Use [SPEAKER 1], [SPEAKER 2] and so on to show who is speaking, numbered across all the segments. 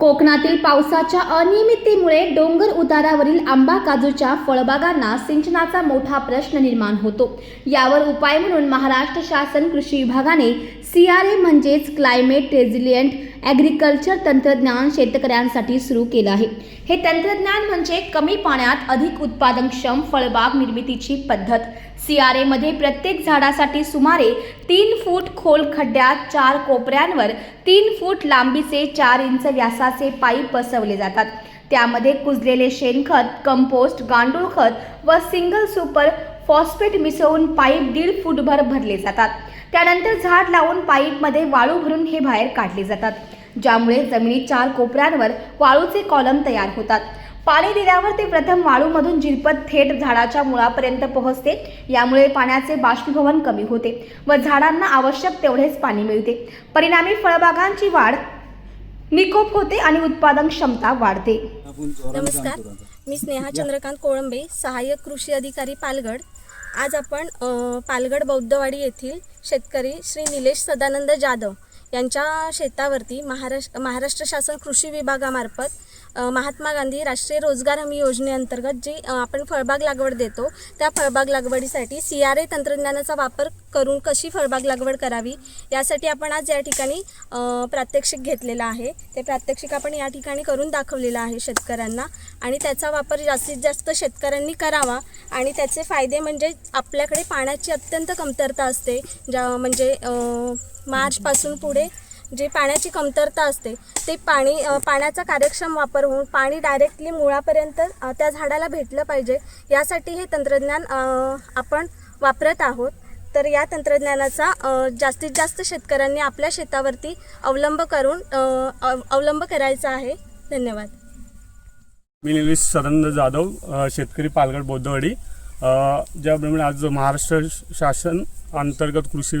[SPEAKER 1] कोकणातील पावसाच्या अनियमिततेमुळे डोंगर उतारावरील आंबा काजूच्या फळबागांना सिंचनाचा मोठा प्रश्न निर्माण होतो. यावर उपाय म्हणून महाराष्ट्र शासन कृषी विभागाने सी आर ए म्हणजेच क्लायमेट रेझिलियंट ॲग्रिकल्चर तंत्रज्ञान शेतकऱ्यांसाठी सुरू केलं आहे. हे तंत्रज्ञान म्हणजे कमी पाण्यात अधिक उत्पादनक्षम फळबाग निर्मितीची पद्धत. सी आर एमध्ये प्रत्येक झाडासाठी सुमारे तीन फूट खोल खड्ड्यात चार कोपऱ्यांवर तीन फूट लांबीचे चार इंच व्यासाचे पाईप बसवले जातात. त्यामध्ये कुजलेले शेणखत कंपोस्ट गांडूळ खत व सिंगल सुपर फॉस्फेट मिसळून पाईप दीड फूटभर भरले जातात. त्यानंतर झाड लावून पाईपमध्ये वाळू भरून हे बाहेर काढले जातात ज्यामुळे जमिनीत चार कोपऱ्यांवर वाळूचे कॉलम तयार होतात. पाणी दिल्यावर ते प्रथम वाळूमधून जिरपत थेट झाडाच्या मुळापर्यंत पोहोचते यामुळे पाण्याचे बाष्पीभवन कमी होते व झाडांना आवश्यक तेवढेच पाणी मिळते. परिणामी फळबागांची वाढ निकोप होते आणि उत्पादन क्षमता वाढते.
[SPEAKER 2] नमस्कार मी स्नेहा चंद्रकांत कोळंबे सहाय्यक कृषी अधिकारी पालगड आज आपण पालगड बौद्धवाडी येथील शेतकरी श्री निलेश सदानंद जाधव यांच्या शेतावरती महाराष्ट्र महाराष्ट्र शासन कृषी विभागामार्फत महात्मा गांधी राष्ट्रीय रोजगार हमी योजनेअंतर्गत जी आपण फळबाग लागवड देतो त्या फळबाग लागवडीसाठी सी आर ए तंत्रज्ञानाचा वापर करून कशी फळबाग लागवड करावी यासाठी आपण आज या ठिकाणी प्रात्यक्षिक घेतलेलं आहे. ते प्रात्यक्षिक आपण या ठिकाणी करून दाखवलेलं आहे शेतकऱ्यांना आणि त्याचा वापर जास्तीत जास्त शेतकऱ्यांनी करावा आणि त्याचे फायदे म्हणजे आपल्याकडे पाण्याची अत्यंत कमतरता असते ज्या म्हणजे मार्चपासून पुढे जे पाण्याची कमतरता असते ते पाणी पाण्याचा कार्यक्षम वापर होऊन पाणी डायरेक्टली मुळापर्यंत त्या झाडाला भेटलं पाहिजे यासाठी हे तंत्रज्ञान आपण वापरत आहोत. तर या तंत्रज्ञानाचा जास्तीत जास्त शेतकऱ्यांनी आपल्या शेतावरती अवलंब करून अव- अवलंब करायचा आहे. धन्यवाद.
[SPEAKER 3] मी निलेश सदानंद जाधव शेतकरी पालघर बौद्धवाडी. अ, ज्याप्रमाणे आज महाराष्ट्र शासन अंतर्गत कृषी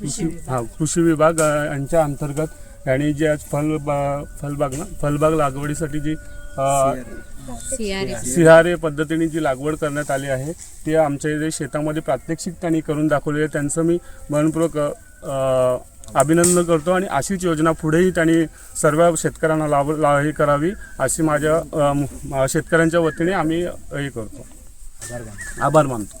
[SPEAKER 3] कृषी हा कृषी विभाग यांच्या अंतर्गत यांनी जे आज फल बा- फलबाग ना फलबाग लागवडीसाठी जी सिहारे पद्धतीने जी लागवड करण्यात आली आहे ते आमच्या इथे शेतामध्ये प्रात्यक्षिक त्यांनी करून दाखवले आहे. त्यांचं मी मनपूर्वक अभिनंदन करतो आणि अशीच योजना पुढेही त्यांनी सर्व शेतकऱ्यांना लाभ ला हे करावी अशी माझ्या शेतकऱ्यांच्या वतीने आम्ही हे करतो. आभार मानतो.